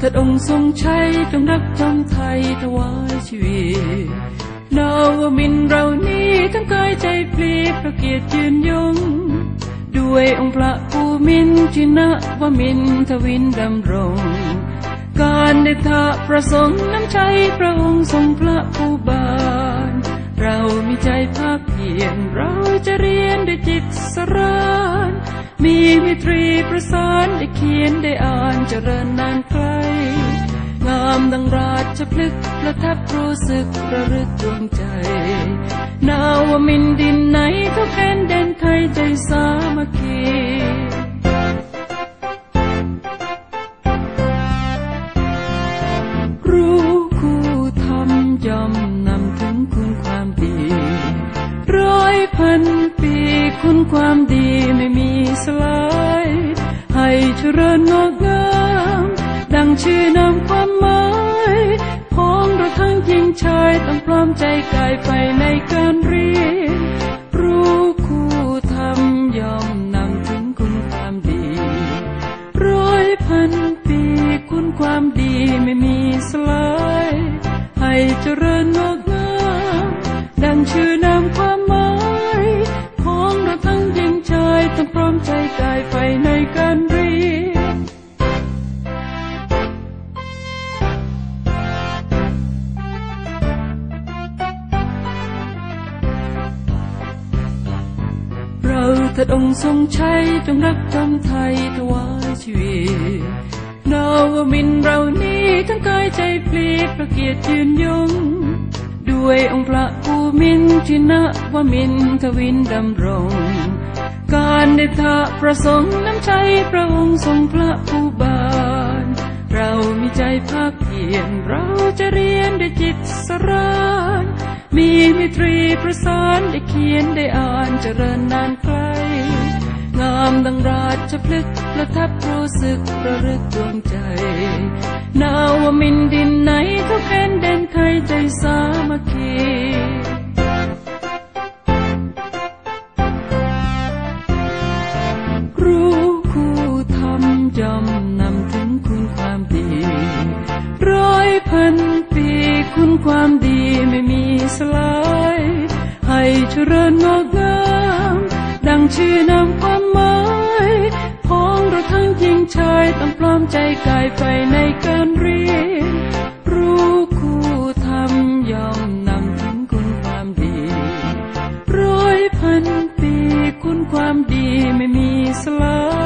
ถิดองค์ทรงใชัยจงรักจำไทยถวายชีวิตนาวมินเรานี้ทั้งกายใจพลีพระเกียรติยืนยง ด้วยองค์พระภูมินทินะวมินทวินดำรง การได้ทะประสงค์น้ำใจพระองค์ทรงพระผู้บาน เรามีใจภาคเพียรเราจะเรียนด้วยจิตสรานมีมิตรีประสานได้เขียนได้อ่านเจริญนานไกล มดังราชพฤกประทับรู้สึกประรึกดวงใจ นาวมินดินไหนทุกแผ่นแดนไทยใจสามัคคีรู้คู่ทำย่อมนำถึงคุณความดี ร้อยพันปีคุณความดีไม่มีสลาย ให้เจริญงอกง ดังชื่อนำความหมายพ้องเราทั้งหญิงชายต้องพร้อมใจกายไปในการเรียนรู้คู่ทำยอมนำถึงคุณความดี ร้อยพันปีคุณความดีไม่มีสลาย ให้เจริญงอกงามดังชื่อ ถัดองค์ทรงใชัยจงรักจำไทยถวายชีวิตนาวมินเรานี้ทั้งกายใจพลีพระเกียรติยืนยง ด้วยองค์พระภูมินทินะวมินทวินดำรง การได้ทะประสงค์น้ำใจพระองค์ทรงพระผู้บานเรามีใจภาคเพียรเราจะเรียนด้วยจิตสรานมีมิตรีประสานได้เขียนได้อ่านเจริญนานไกลงามดังราชพฤกประทับรู้สึกประรึกดวงใจ นาวมินดินไหนทุกแผ่นแดนไทยใจสามัคคีรู้คู่ทำย่อมนำถึงคุณความดี ร้อยพันปีคุณความดีไม่มีสลาย ให้เจริญงอกงาม ดังชื่อนำความายต้องพร้อมใจกายไปในการเรียน รู้คู่ทำยอมนำถึงคุณความดี ร้อยพันปีคุณความดีไม่มีสลาย